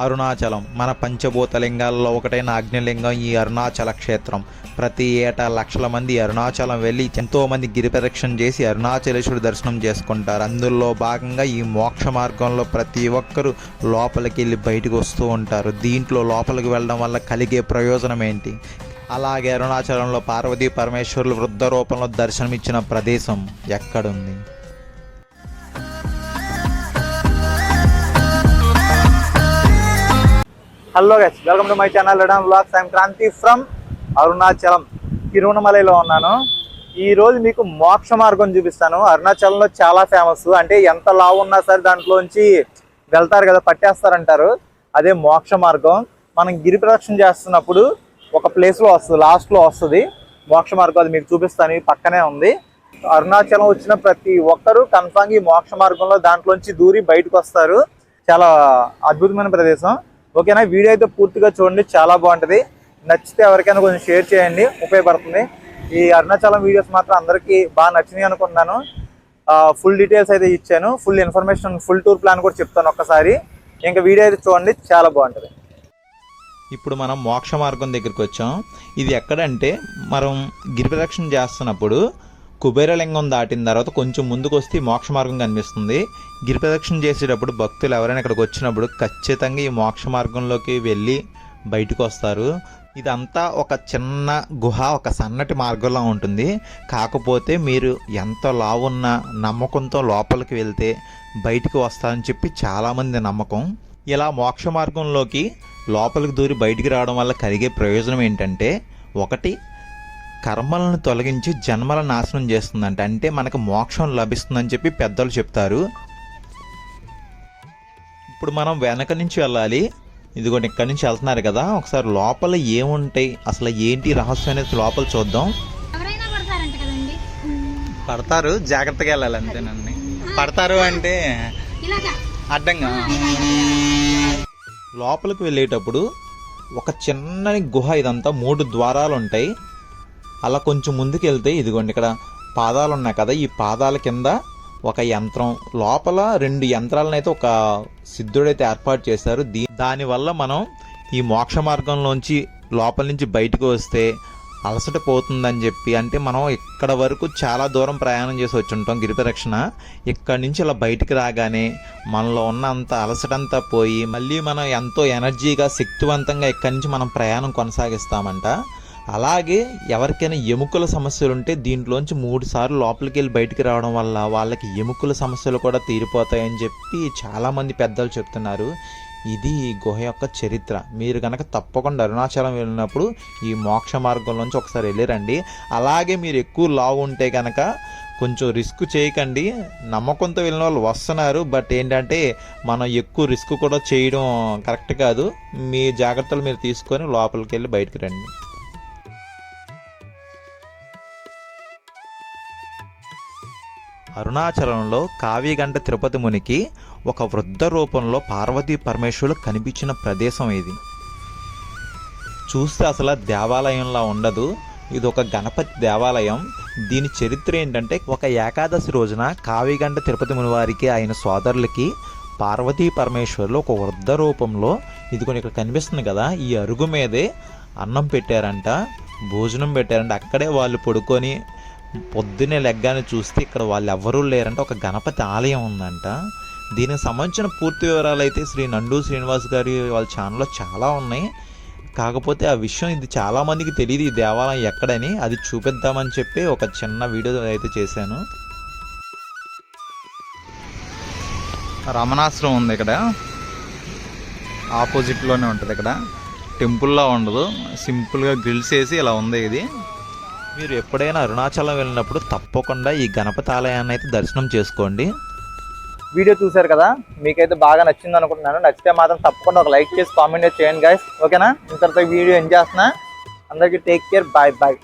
అరుణాచలం. మన పంచభూత లింగాల్లో ఒకటైన అగ్నిలింగం ఈ అరుణాచల క్షేత్రం. ప్రతి ఏటా లక్షల మంది అరుణాచలం వెళ్ళి ఎంతోమంది గిరి ప్రదక్షిణ చేసి అరుణాచలేశ్వరుడు దర్శనం చేసుకుంటారు. అందులో భాగంగా ఈ మోక్ష మార్గంలో ప్రతి ఒక్కరూ లోపలికి వెళ్ళి బయటకు వస్తూ ఉంటారు. దీంట్లో లోపలికి వెళ్ళడం వల్ల కలిగే ప్రయోజనం ఏంటి? అలాగే అరుణాచలంలో పార్వతీ పరమేశ్వరులు వృద్ధ రూపంలో దర్శనమిచ్చిన ప్రదేశం ఎక్కడుంది? Hello guys welcome to my channel random vlogs I'm Kranthi from Arunachalam తిరువణమలైలో ఉన్నాను. ఈ రోజు మీకు మోక్ష మార్గం చూపిస్తాను. అరుణాచలంలో చాలా ఫేమస్ అంటే ఎంత లావు ఉన్నా సరే దాంట్లోంచి వెళ్తారు కదా పట్టేస్తారంటారు. అదే మోక్ష మార్గం. మనం గిరి ప్రదక్షిణ చేస్తున్నప్పుడు ఒక ప్లేస్లో వస్తుంది లాస్ట్లో వస్తుంది. మోక్ష మార్గం అది మీకు చూపిస్తాను పక్కనే ఉంది. అరుణాచలం వచ్చిన ప్రతి ఒక్కరూ కన్ఫామ్ ఈ మోక్ష మార్గంలో దాంట్లోంచి దూరి బయటకు వస్తారు. చాలా అద్భుతమైన ప్రదేశం. ఓకేనా? వీడియో అయితే పూర్తిగా చూడండి చాలా బాగుంటుంది. నచ్చితే ఎవరికైనా కొంచెం షేర్ చేయండి ఉపయోగపడుతుంది. ఈ అరుణాచలం వీడియోస్ మాత్రం అందరికీ బాగా నచ్చినాయి అనుకుంటున్నాను. ఫుల్ డీటెయిల్స్ అయితే ఇచ్చాను. Full information full tour plan కూడా చెప్తాను ఒక్కసారి. ఇంకా వీడియో అయితే చూడండి చాలా బాగుంటుంది. ఇప్పుడు మనం మోక్ష మార్గం దగ్గరికి వచ్చాం. ఇది ఎక్కడంటే మనం గిరిప్రదక్షిణ చేస్తున్నప్పుడు కుబేరలింగం దాటిన తర్వాత కొంచెం ముందుకు వస్తే మోక్ష మార్గం కనిపిస్తుంది. గిరి ప్రదక్షిణ చేసేటప్పుడు భక్తులు ఎవరైనా ఇక్కడికి వచ్చినప్పుడు ఖచ్చితంగా ఈ మోక్ష మార్గంలోకి వెళ్ళి బయటకు వస్తారు. ఇదంతా ఒక చిన్న గుహ ఒక సన్నటి మార్గంలో ఉంటుంది. కాకపోతే మీరు ఎంత లావున్నా నమ్మకంతో లోపలికి వెళ్తే బయటికి వస్తారని చెప్పి చాలామంది నమ్మకం. ఇలా మోక్ష మార్గంలోకి లోపలికి దూరి బయటికి రావడం వల్ల కలిగే ప్రయోజనం ఏంటంటే ఒకటి కర్మలను తొలగించి జన్మల నాశనం చేస్తుందంట. అంటే మనకు మోక్షం లభిస్తుందని చెప్పి పెద్దలు చెప్తారు. ఇప్పుడు మనం వెనక నుంచి వెళ్ళాలి. ఇదిగోండి ఇక్కడి నుంచి వెళ్తున్నారు కదా. ఒకసారి లోపల ఏముంటాయి? అసలు ఏంటి రహస్యం అనేది లోపల చూద్దాం. ఎవరైనా పడతారంట కదండి. పడతారు. జాగ్రత్తగా వెళ్ళాలి అంతేనండి పడతారు అంటే ఇలాగా అడ్డంగా. లోపలికి వెళ్ళేటప్పుడు ఒక చిన్నని గుహ ఇదంతా మూడు ద్వారాలు ఉంటాయి. అలా కొంచెం ముందుకు వెళ్తే ఇదిగోండి ఇక్కడ పాదాలు ఉన్నాయి కదా ఈ పాదాల కింద ఒక యంత్రం. లోపల రెండు యంత్రాలను అయితే ఒక సిద్ధుడైతే ఏర్పాటు చేశారు. దీ దానివల్ల మనం ఈ మోక్ష మార్గంలోంచి లోపల నుంచి బయటకు వస్తే అలసట పోతుందని చెప్పి అంటే మనం ఇక్కడ వరకు చాలా దూరం ప్రయాణం చేసి వచ్చి ఉంటాం గిరిపరక్షణ ఇక్కడ నుంచి ఇలా బయటికి రాగానే మనలో ఉన్న అంత అలసటంతా పోయి మళ్ళీ మనం ఎంతో ఎనర్జీగా శక్తివంతంగా ఇక్కడి నుంచి మనం ప్రయాణం కొనసాగిస్తామంట. అలాగే ఎవరికైనా ఎముకల సమస్యలు ఉంటే దీంట్లోంచి మూడు సార్లు లోపలికి వెళ్ళి బయటికి రావడం వల్ల వాళ్ళకి ఎముకల సమస్యలు కూడా తీరిపోతాయని చెప్పి చాలామంది పెద్దలు చెప్తున్నారు. ఇది గుహ యొక్క చరిత్ర. మీరు కనుక తప్పకుండా అరుణాచలం వెళ్ళినప్పుడు ఈ మోక్ష మార్గంలోంచి ఒకసారి వెళ్ళిరండి. అలాగే మీరు ఎక్కువ లావు ఉంటే కనుక కొంచెం రిస్క్ చేయకండి. నమ్మకంతో వెళ్ళిన వాళ్ళు వస్తున్నారు. బట్ ఏంటంటే మనం ఎక్కువ రిస్క్ కూడా చేయడం కరెక్ట్ కాదు. మీ జాగ్రత్తలు మీరు తీసుకొని లోపలికి వెళ్ళి బయటకు రండి. అరుణాచలంలో కావ్యగంట తిరుపతి మునికి ఒక వృద్ధ రూపంలో పార్వతీ పరమేశ్వరులు కనిపించిన ప్రదేశం ఇది. చూస్తే అసలు దేవాలయంలా ఉండదు. ఇది ఒక గణపతి దేవాలయం. దీని చరిత్ర ఏంటంటే ఒక ఏకాదశి రోజున కావ్యగంట తిరుపతి మునివారికి ఆయన సోదరులకి పార్వతీ పరమేశ్వరులు ఒక వృద్ధ రూపంలో ఇదిగోని ఇక్కడ కనిపిస్తుంది కదా ఈ అరుగు మీదే అన్నం పెట్టారంట భోజనం పెట్టారంట అక్కడే వాళ్ళు పడుకొని పొద్దున్నే లెగ్గానే చూస్తే ఇక్కడ వాళ్ళు ఎవరూ లేరంటే ఒక గణపతి ఆలయం ఉందంట. దీనికి సంబంధించిన పూర్తి వివరాలు అయితే శ్రీ నండు శ్రీనివాస్ గారి వాళ్ళ ఛానల్లో చాలా ఉన్నాయి. కాకపోతే ఆ విషయం ఇది చాలామందికి తెలియదు ఈ దేవాలయం ఎక్కడని. అది చూపిద్దామని చెప్పి ఒక చిన్న వీడియో అయితే చేశాను. రమణాశ్రమం ఉంది ఇక్కడ. ఆపోజిట్లోనే ఉంటుంది ఇక్కడ. టెంపుల్లా ఉండదు. సింపుల్గా గ్రిల్స్ వేసి ఇలా ఉంది ఇది. మీరు ఎప్పుడైనా అరుణాచలం వెళ్ళినప్పుడు తప్పకుండా ఈ గణపతి ఆలయాన్ని అయితే దర్శనం చేసుకోండి. వీడియో చూశారు కదా? మీకైతే బాగా నచ్చింది అనుకుంటున్నాను. నచ్చితే మాత్రం తప్పకుండా ఒక లైక్ చేసి కామెంట్ చేయండి గాయస్ ఓకేనా? ఇంతటితో వీడియో ఎంజాయ్ చేస్తున్నా. అందరికీ టేక్ కేర్ బాయ్ బాయ్